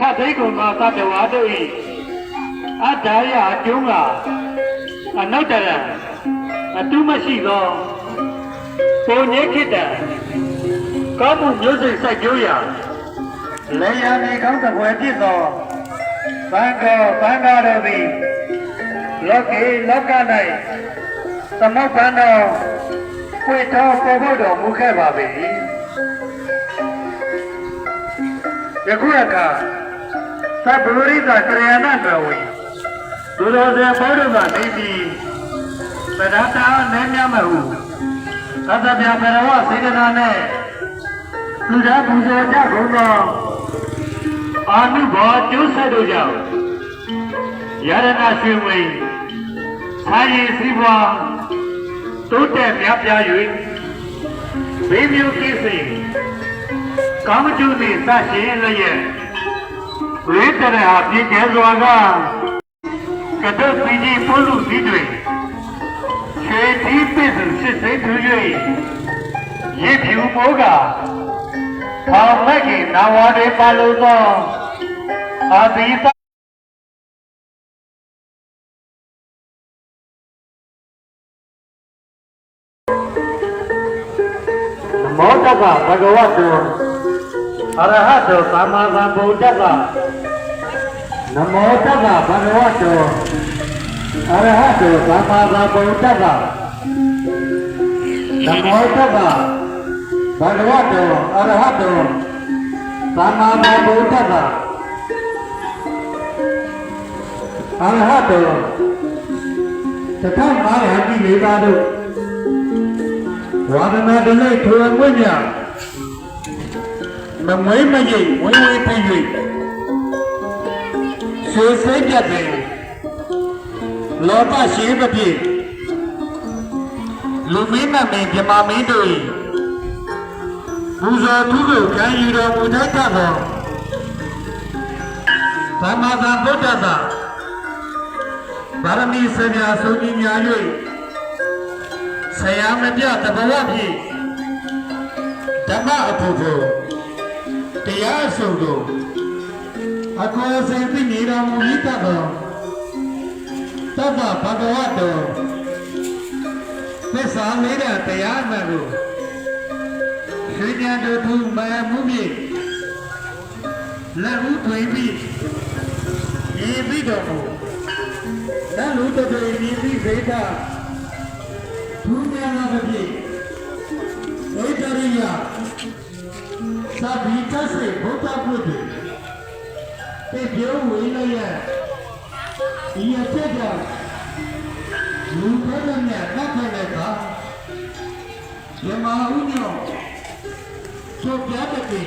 ခတ်သိကုံသောတတဝါတို့၏အတ္တရအကျုံးကအနုတ္တရအတုမရှိသောပုံညိခိတကောင်းမှုမျိုးစိတ်စိုက်ကြိုးရာလေယာဉ်ဒီကောင်းတဲ့ဘွယ်ဖြစ်သောဘန်ကောဘန်ကားတို့သည်လောကေလောက၌သမုပ္ပန္နောပွေတော်ပေါ်ဖို့တော်မူခဲ့ပါပေ၏ယခုအခါ သဗ္ဗရိတကရဏတော်ဝေသူတော်စင်ဘောဓကနေပြီးသဒ္ဒတာနည်းများမဟုသတ္တပြဘရဝစေတနာနဲ့လူသားပူဇော်ကြကုန်သောအာနုဘောကျိုးဆက်တို့ကြောင့်ယရဏရွှေဝိသာယီစီးပွားတိုးတက်များပြား၍ဘေးမျိုးကိစ္စကာမကျုနှင့်သရှင်လျက် ဝိတရဟာပြည့်ကျဲစွာကကတုတ်ပြည်ကြီးပုလူပြီးတွင်ခြေတီးပစ်သူစစ်စိတ်ထူ၍ရေဖြူမိုးကဘောင်မက်ကင်နာဝါတွေပါလို့သောအာဘိသနမောတက္ကဘဂဝတုအရဟတောသမ္မာသမ္ဗုဒ္ဓက နမောတက္ကဘဂဝတုအရဟတောသမ္မာသမ္ဗုဒ္ဓကနမောတက္ကဘဂဝတုအရဟတောသမ္မာသမ္ဗုဒ္ဓကအရဟတောတခါမာရဟတိလေးပါးတို့ဝါဒနာတလေးထွေဝိညာမမွေးမရိပ်ဝင်းဝင်းဖြစ်၍ ဆေးစိတ်ပြတ်တယ်လောဘရှိသဖြင့်လူမင်းမမင်းမြမမင်းတို့၏ပူဇော်သူကိုခံယူတော်မူတတ်သောသမ္မာသမ္ဗုဒ္ဓသာဗာရမီစမြာဆုံးကြီးများ၍ဆရာမပြတဘဝဖြင့်ဓမ္မအဖို့ဖို့တရားအဆုံးတို့ အကောစေသိနေတော်မူ၏တတ်တော်တတ္တဘဂဝတောသစ္စာလေးတဲ့တရားမှန်ကိုရှင်ညာတို့သူမမှုမြင့်လက်ဦးထွေပြီးဤပြီးတော်မူလက်လူတတွေဤပြီးစေတာဘုရားနာမပြေဝိတရိယသဗ္ဗိတစေဘုဒ္ဓပုတ္တိ တေပြောဝိနယဒီအဖြစ်ကြောင့်လူဘယ်နဲ့နတ်ဖက်တဲ့ကယမဟုညောသို့ပြတဲ့ကေ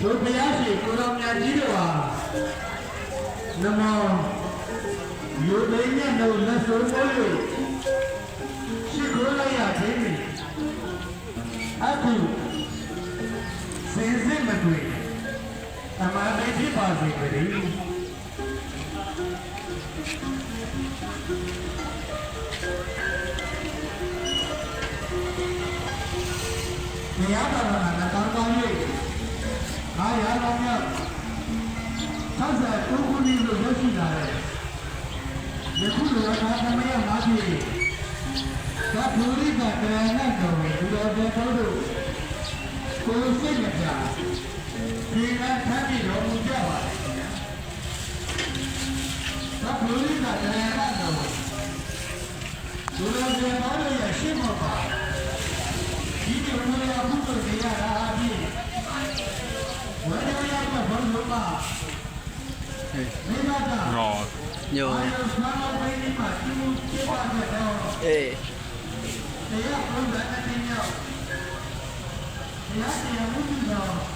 သို့ဘုရားရှိခိုးတော်မြတ်ကြီးတို့ဟာနမောယုဒိညနုလက်ဆိုးလို့ရှိခိုးလိုက်ရခြင်းဖြင့်အခုစင်စစ်မတွေ့ အမှန်တည်းဖြစ်ပါစေကြည်ဘုရားတော်ကလည်းကောင်းကောင်း၍အာရတော်မြတ်ဆက်ဆက်ကိုကိုကြီးလို့ရရှိလာတယ်ယခုလိုအခါသမယမှာဖြစ်သဗ္ဗုရိကကရဏတော်ဘုရားဘေတော်တို့ကိုယ်စိတ်မပြ ဒီကထပ်ပြီးတော်မူကြပါသဗ္ဗုရိကကရဏတော်ဘုရားဘေတော်တို့ရဲ့ရှင်းမပါဒီလိုမျိုးရဘုရားတရားရာအပြင်ဝေဒနာရဲ့ဘုရားမှာမိမတာรอညိုဘာလို့မှမဝေးနေမှာဒီလိုဖြစ်ပါတဲ့တော့အေးတရားဘုရားအတင်းရောက်တရားတရားမှုတော်ဘာသာရေး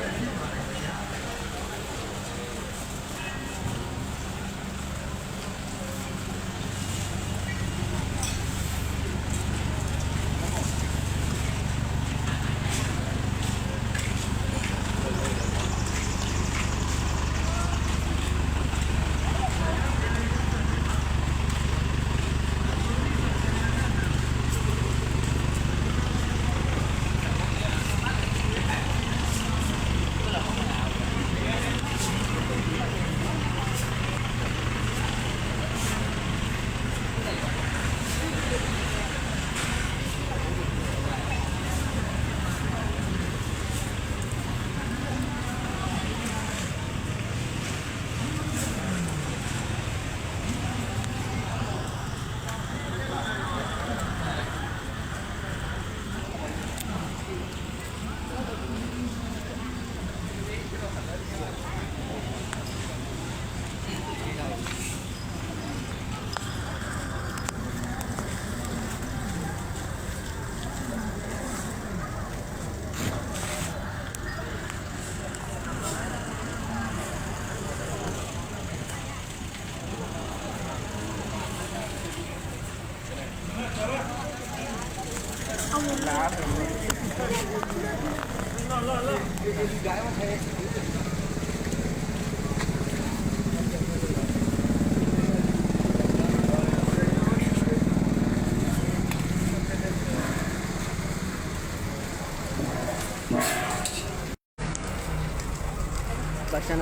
ဘာချန်န